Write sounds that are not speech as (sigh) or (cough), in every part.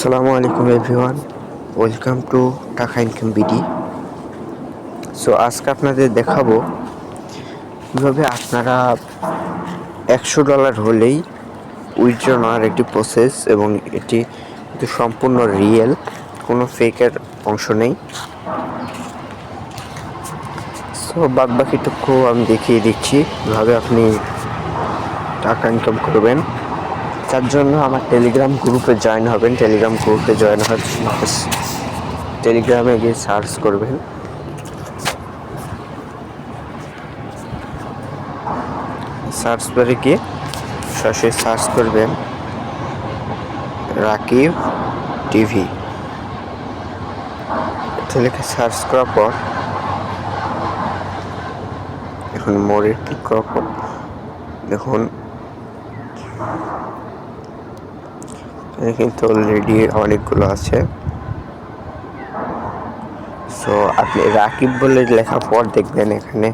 আসসালামু আলাইকুম everyone. Welcome to টাকা ইনকাম বিডি। সো আজকে আপনাদের দেখাবো কীভাবে আপনারা একশো ডলার হলেই উইথড্র নেওয়ার একটি প্রসেস এবং এটি সম্পূর্ণ রিয়েল কোনো ফেকের অংশ নেই। সো বাদ বাকিটুকু আমি দেখিয়ে দিচ্ছি কীভাবে আপনি টাকা ইনকাম করবেন। তার জন্য আমার টেলিগ্রাম গ্রুপে জয়েন হবেন। টেলিগ্রাম গ্রুপে জয়েন জন্য টেলিগ্রামে গিয়ে সার্চ করবেন। সার্চ করে গিয়ে সরাসরি সার্চ করবেন রাকিব টিভি। লিখে সার্চ করার পর এখন মোড়ে ক্লিক করার পর দেখুন কিন্তু অলরেডি অনেকগুলো আছে। সো আপনি রাকিব বলে লেখার পর দেখবেন এখানে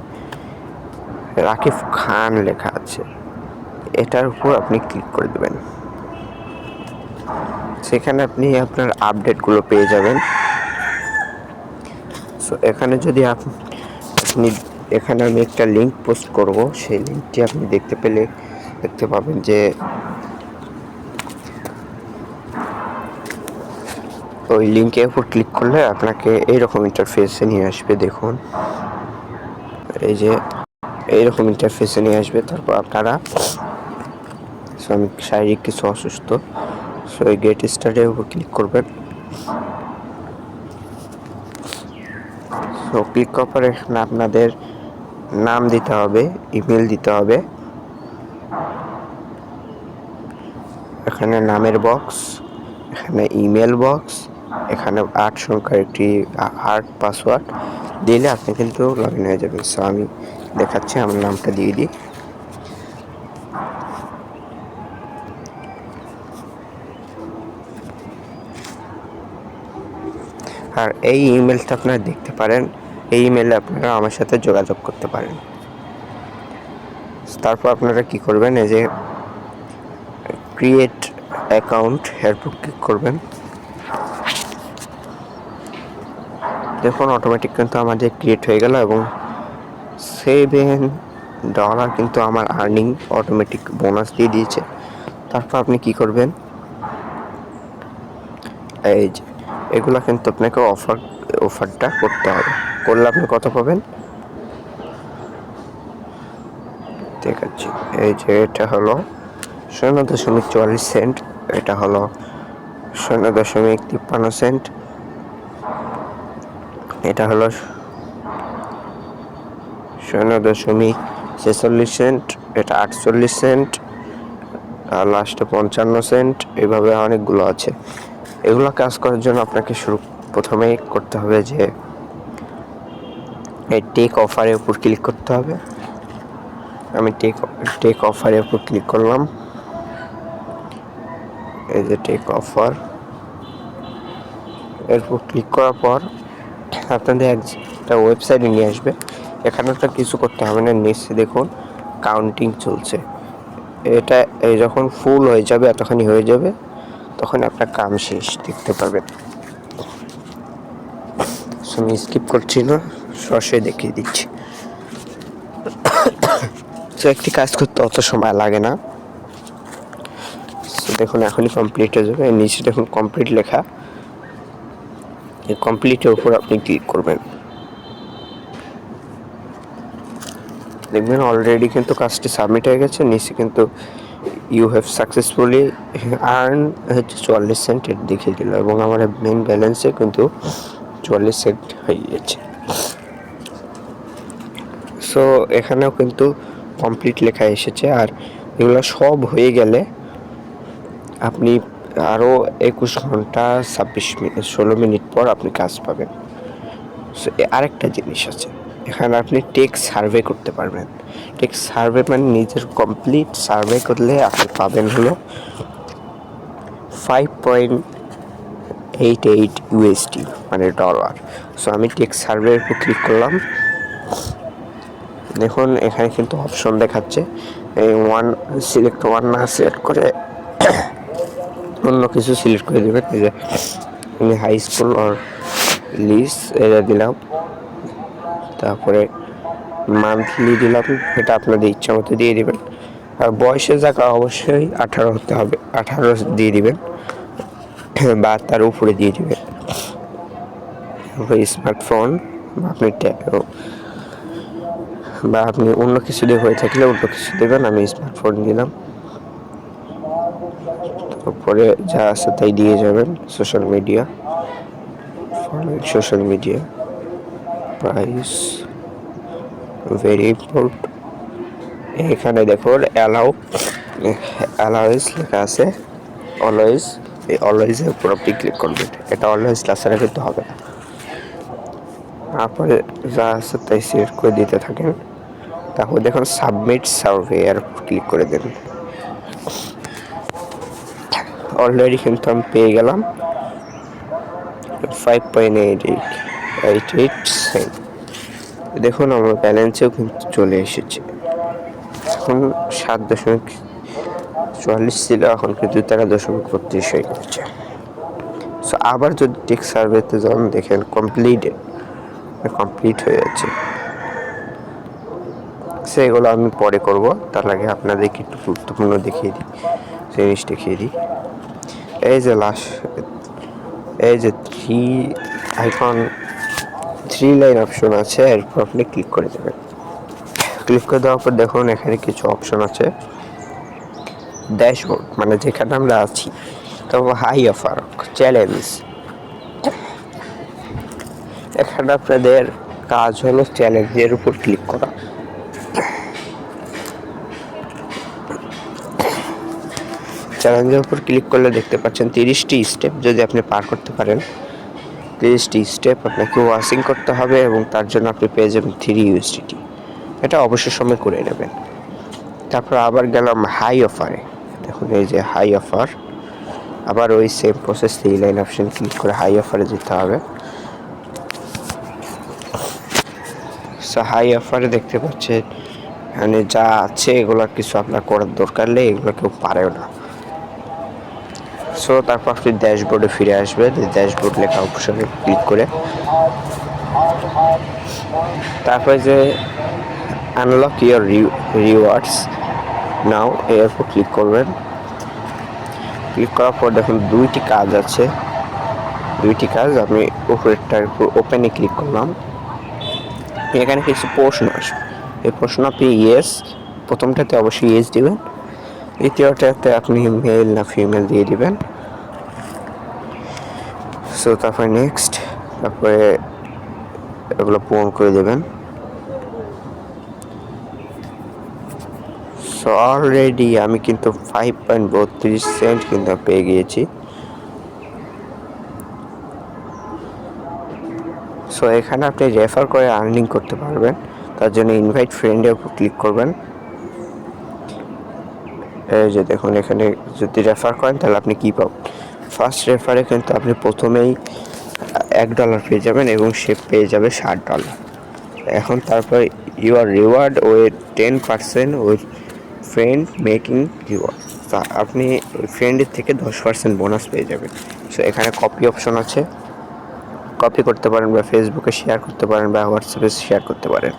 রাকিব খান লেখা আছে। এটার উপর আপনি ক্লিক করে দেবেন। সেখানে আপনি আপনার আপডেটগুলো পেয়ে যাবেন। সো এখানে যদি আপনি, এখানে আমি একটা লিঙ্ক পোস্ট করব। সেই লিঙ্কটি আপনি দেখতে পেলে, দেখতে পাবেন যে ওই লিঙ্কের উপর ক্লিক করলে আপনাকে এইরকম ইন্টারফেসে নিয়ে আসবে, দেখুন। এই যে এইরকম ইন্টারফেসে নিয়ে আসবে, তারপর আপনারা সো আমি শারীরিক কিছু অসুস্থ সো এই গেট স্টার্টের উপর ক্লিক করবেন। সো ক্লিক করার পরে এখানে আপনাদের নাম দিতে হবে ইমেল দিতে হবে। এখানে নামের বক্স এখানে ইমেল বক্স এখানে আট সংখ্যার একটি আট পাসওয়ার্ড দিলে আপনি কিন্তু লগ ইন হয়ে যাবেন। সো আমি দেখাচ্ছি, আমার নামটা দিয়ে দিই। আর এই ইমেলটা আপনারা দেখতে পারেন। এই ইমেলে আপনারা আমার সাথে যোগাযোগ করতে পারেন। তারপর আপনারা কি করবেন? এই যে ক্রিয়েট অ্যাকাউন্ট এরপর ক্লিক করবেন। দেখুন অটোমেটিক কিন্তু আমাদের ক্রিয়েট হয়ে গেল এবং সেভেন ডলার কিন্তু আমার আর্নিং অটোমেটিক বোনাস দিয়ে দিয়েছে। তারপর আপনি কি করবেন? এই যে, এগুলো কিন্তু আপনাকে অফার অফারটা করতে হবে। করলে আপনি কত পাবেন? আছে এই যে, এটা হলো শূন্য দশমিক চুয়াল্লিশ সেন্ট এটা হলো শূন্য দশমিক তিপ্পান্ন সেন্ট এটা হলো শূন্য দশমিক ছেচল্লিশ সেন্ট, এটা আটচল্লিশ সেন্ট, আর লাস্টে পঞ্চান্ন সেন্ট, এভাবে অনেকগুলো আছে। এগুলো কাজ করার জন্য আপনাকে শুরু প্রথমেই করতে হবে যে এই টেক অফারের উপর ক্লিক করতে হবে। আমি টেক টেক অফারের উপর ক্লিক করলাম। এই যে টেক অফার এরপর ক্লিক করার পর আপনাদের একটা ওয়েবসাইটে নিয়ে আসবে। এখানে তো কিছু করতে হবে না নিচে দেখুন কাউন্টিং চলছে। এটা যখন ফুল হয়ে যাবে, এতখানি হয়ে যাবে, তখন আপনার কাম শেষ, দেখতে পাবেন। আমি স্কিপ করছি না, সরাসরি দেখিয়ে দিচ্ছি। (coughs) তো একটি কাজ করতে অত সময় লাগে না। দেখুন, এখনই কমপ্লিট হয়ে যাবে। নিচে দেখুন কমপ্লিট লেখা। কমপ্লিটের উপর আপনি ক্লিক করবেন। দেখবেন অলরেডি কিন্তু কাজটি সাবমিট হয়ে গেছে, নিচে কিন্তু ইউ হ্যাভ সাকসেসফুলি আর্ন হচ্ছে চুয়াল্লিশ সেন্ট দেখিয়ে দিল এবং আমার মেন ব্যালেন্সে কিন্তু চুয়াল্লিশ সেন্ট হয়ে গেছে। সো এখানেও কিন্তু কমপ্লিট লেখা এসেছে আর এগুলো সব হয়ে গেলে আপনি আরও একুশ ঘণ্টা ছাব্বিশ মিনিট ষোলো মিনিট পর আপনি কাজ পাবেন। সো আরেকটা জিনিস আছে। এখানে আপনি টেক সার্ভে করতে পারবেন। টেক সার্ভে মানে নিজের কমপ্লিট সার্ভে করলে আপনি পাবেন হলো five point eight eight USD মানে ডলার। সো, আমি টেক সার্ভের উপর ক্লিক করলাম। দেখুন, এখানে কিন্তু অপশন দেখাচ্ছে। এই ওয়ান, সিলেক্ট ওয়ান না সিলেক্ট করে অন্য কিছু সিলেক্ট করে দেবেন, এই যে আমি হাই স্কুল আর লিস এটা দিলাম। তারপরে মান্থলি দিলাম, এটা আপনাদের ইচ্ছা মতো দিয়ে দেবেন। আর বয়সে জায়গা অবশ্যই আঠারো হতে হবে, আঠারো দিয়ে দিবেন। বা তার উপরে দিয়ে দিবেন। স্মার্টফোন বা আপনি বা আপনি অন্য কিছু দিয়ে হয়ে থাকলে অন্য কিছু দেবেন, আমি স্মার্টফোন দিলাম। তারপরে যা আছে তাই দিয়ে যাবেন social media social media price very import এখানে দেখুন অ্যালাউ অ্যালাউইজ লেখা আছে। অলওয়েজ এই অলওয়েজের উপর আপনি ক্লিক করবেন। এটা অলওয়েজ তাছাড়া কিন্তু হবে না। তারপরে যা আছে তাই সিলেক্ট করে দিতে থাকেন। তারপর দেখুন সাবমিট সার্ভে উপর ক্লিক করে দেন অলরেডি কিন্তু আমি পেয়ে গেলাম five point eight eight eight eight দেখুন, আমার ব্যালেন্সেও কিন্তু চলে এসেছে। এখন সাত দশমিক চুয়াল্লিশ ছিল, এখন কিন্তু তেরো দশমিক বত্রিশ হয়ে গেছে। সো আবার যদি টেক সার্ভেতে যান, দেখেন কমপ্লিট কমপ্লিট হয়ে যাচ্ছে। সেগুলো আমি পরে করব, তার আগে আপনাদেরকে একটু গুরুত্বপূর্ণ দেখিয়ে দিই। জিনিস দেখিয়ে দিই। এই যে লাস্ট এই যে three icon three line option আছে, এরপর আপনি ক্লিক করে দেবেন। ক্লিক করে দেওয়ার পর দেখুন এখানে কিছু অপশন আছে। ড্যাশবোর্ড মানে যেখানে আমরা আছি। তারপর হাই অফার চ্যালেঞ্জ এখানে আপনাদের কাজ হলো চ্যালেঞ্জের উপর ক্লিক করা। চ্যালেঞ্জের উপর ক্লিক করলে দেখতে পাচ্ছেন তিরিশটি স্টেপ যদি আপনি পার করতে পারেন। তিরিশটি স্টেপ আপনাকে ওয়াশিং করতে হবে এবং তার জন্য আপনি পেয়ে যাবেন থ্রি ইউএসডিটি এটা অবসর সময় করে নেবেন। তারপর আবার গেলাম হাই অফারে দেখুন এই যে হাই অফার আবার ওই same process three line option click করে হাই অফারে যেতে হবে। সো হাই অফারে দেখতে পাচ্ছেন মানে যা আছে এগুলো কিছু আপনার করার দরকার নেই, এগুলো কেউ পারেও না। সো তারপর আপনি ড্যাশবোর্ডে ফিরে আসবেন। এই ড্যাশবোর্ড লেখা অপশনে ক্লিক করে। তারপরে যে আনলক ইউর রিওয়ার্ডস নাও এর উপর ক্লিক করবেন। ক্লিক করার পর দেখুন দুইটি কাজ আছে। দুইটি কাজ, আমি উপরেরটার উপর ওপেনে ক্লিক করলাম। এখানে কিছু প্রশ্ন আসবে। এই প্রশ্ন আপনি ইয়েস প্রথমটাতে অবশ্যই ইয়েস দিবেন। দ্বিতীয়টাতে আপনি মেল না ফিমেল দিয়ে দিবেন। সো তারপরে নেক্সট তারপরে এগুলো পূরণ করে দেবেন। সো অলরেডি আমি কিন্তু ফাইভ পয়েন্ট বত্রিশ সেন্ট কিন্তু পেয়ে গিয়েছি। সো এখানে আপনি রেফার করে আর্নিং করতে পারবেন। তার জন্য ইনভাইট ফ্রেন্ডের উপর ক্লিক করবেন। এই যে দেখুন, এখানে যদি রেফার করেন, তাহলে আপনি কী পাবেন? ফার্স্ট রেফারে কিন্তু আপনি প্রথমেই এক ডলার পেয়ে যাবেন এবং সে পেয়ে যাবে ষাট ডলার এখন তারপর your reward with ten percent with friend making reward তা আপনি ওই ফ্রেন্ডের থেকে দশ পার্সেন্ট বোনাস পেয়ে যাবেন। সো এখানে কপি অপশন আছে। কপি করতে পারেন বা ফেসবুকে শেয়ার করতে পারেন বা হোয়াটসঅ্যাপে শেয়ার করতে পারেন।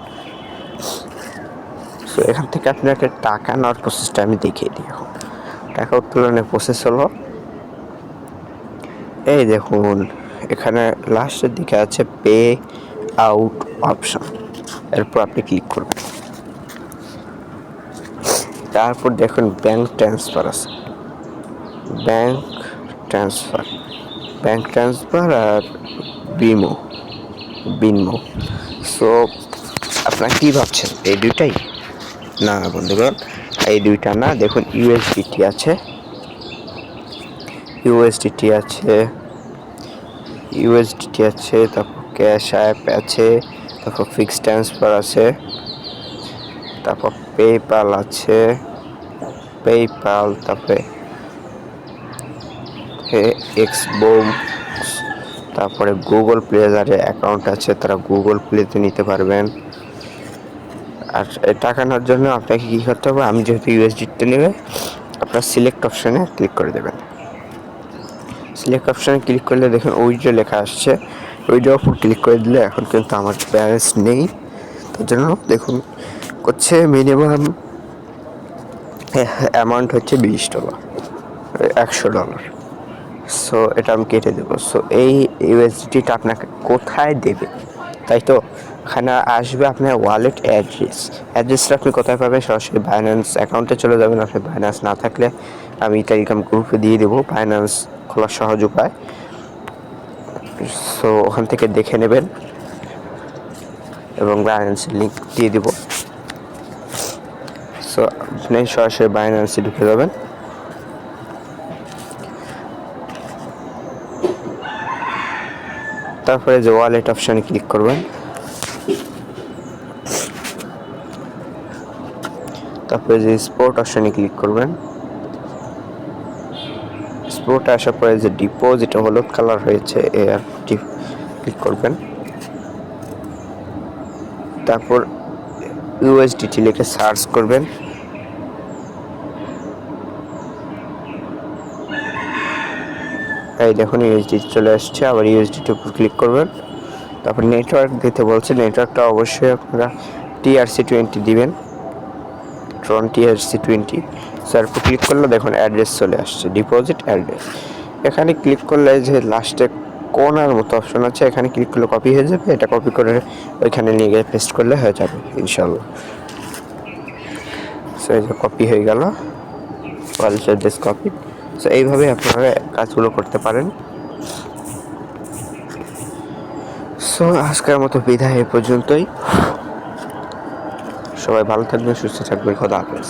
সো এখান থেকে আপনাকে টাকা নেওয়ার প্রসেসটা আমি দেখিয়ে দিই এখন। টাকা উত্তোলনের প্রসেস হলো এই দেখুন, এখানে লাস্টের দিকে আছে পে আউট অপশন এরপর আপনি ক্লিক করবেন। তারপর দেখুন ব্যাংক ট্রান্সফার আছে। ব্যাংক ট্রান্সফার ব্যাংক ট্রান্সফার আর বিমো বিনমো সো আপনারা কী ভাবছেন? এই দুইটাই? না বন্ধুগণ, এই দুইটা না, দেখুন ইউএসডিটি আছে। ইউএসডিটি আছে ইউএসডিটি আছে, তারপর ক্যাশ অ্যাপ আছে, তারপর ফিক্সড ট্রান্সফার আছে, তারপর পেপাল আছে পেপাল তারপরে এক্সবক্স তারপরে গুগল প্লেজারে অ্যাকাউন্ট আছে, তারা গুগল প্লেতে নিতে পারবেন। আর টাকা নেওয়ার জন্য আপনাকে কী করতে হবে? আমি যেহেতু ইউএসডিতে নেবে, আপনার সিলেক্ট অপশানে ক্লিক করে দেবেন। সিলেক্ট অপশানে ক্লিক করলে দেখুন উইড্রো লেখা আসছে। উইড্রো উপর ক্লিক করে দিলে এখন কিন্তু আমার ব্যালেন্স নেই। তার জন্য দেখুন করছে মিনিমাম অ্যামাউন্ট হচ্ছে বিশ ডলার একশো ডলার সো এটা আমি কেটে দেবো। সো এই ইউএসডিটা আপনাকে কোথায় দেবে? তাই তো? এখানে আসবে আপনার ওয়ালেট অ্যাড্রেস অ্যাড্রেসটা আপনি কোথায় পাবেন? সরাসরি বাইন্যান্স অ্যাকাউন্টে চলে যাবেন। আপনি বাইন্যান্স না থাকলে আমি টেলিগ্রাম গ্রুপে দিয়ে দেবো বাইন্যান্স খোলার সহজ উপায়। সো ওখান থেকে দেখে নেবেন এবং বাইন্যান্সের লিঙ্ক দিয়ে দেবো। সো আপনি সরাসরি বাইন্যান্সে ঢুকে যাবেন। তারপরে যে ওয়ালেট অপশানে ক্লিক করবেন। তারপরে যে স্পোর্ট অপশানে ক্লিক করবেন। স্পোর্ট আসার পরে যে ডিপো যেটা হলুদ কালার হয়েছে, এ অ্যাপটি ক্লিক করবেন। তারপর ইউএসডিটি লিখে সার্চ করবেন। এই দেখুন ইউএসডি চলে আসছে, আবার ইউএসডিটির উপর ক্লিক করবেন। তারপর নেটওয়ার্ক দিতে বলছে নেটওয়ার্কটা অবশ্যই আপনারা টিআরসি টোয়েন্টি দিবেন। ট্রন টিআরসি টোয়েন্টি স্যার উপর ক্লিক করলে দেখুন অ্যাড্রেস চলে আসছে ডিপোজিট অ্যাড্রেস এখানে ক্লিক করলে যে লাস্টে কোনার মতো অপশন আছে, এখানে ক্লিক করলে কপি হয়ে যাবে, এটা কপি করে ওইখানে নিয়ে গিয়ে পেস্ট করলে হয়ে যাবে ইনশাল্লাহ সো এই যে কপি হয়ে গেল ওয়ালেট অ্যাড্রেস কপি সো এইভাবে আপনারা কাজগুলো করতে পারেন। সো আজকের মতো বিদায় এ পর্যন্তই। সবাই ভালো থাকবেন, সুস্থ থাকবেন, খোদা হাফেজ।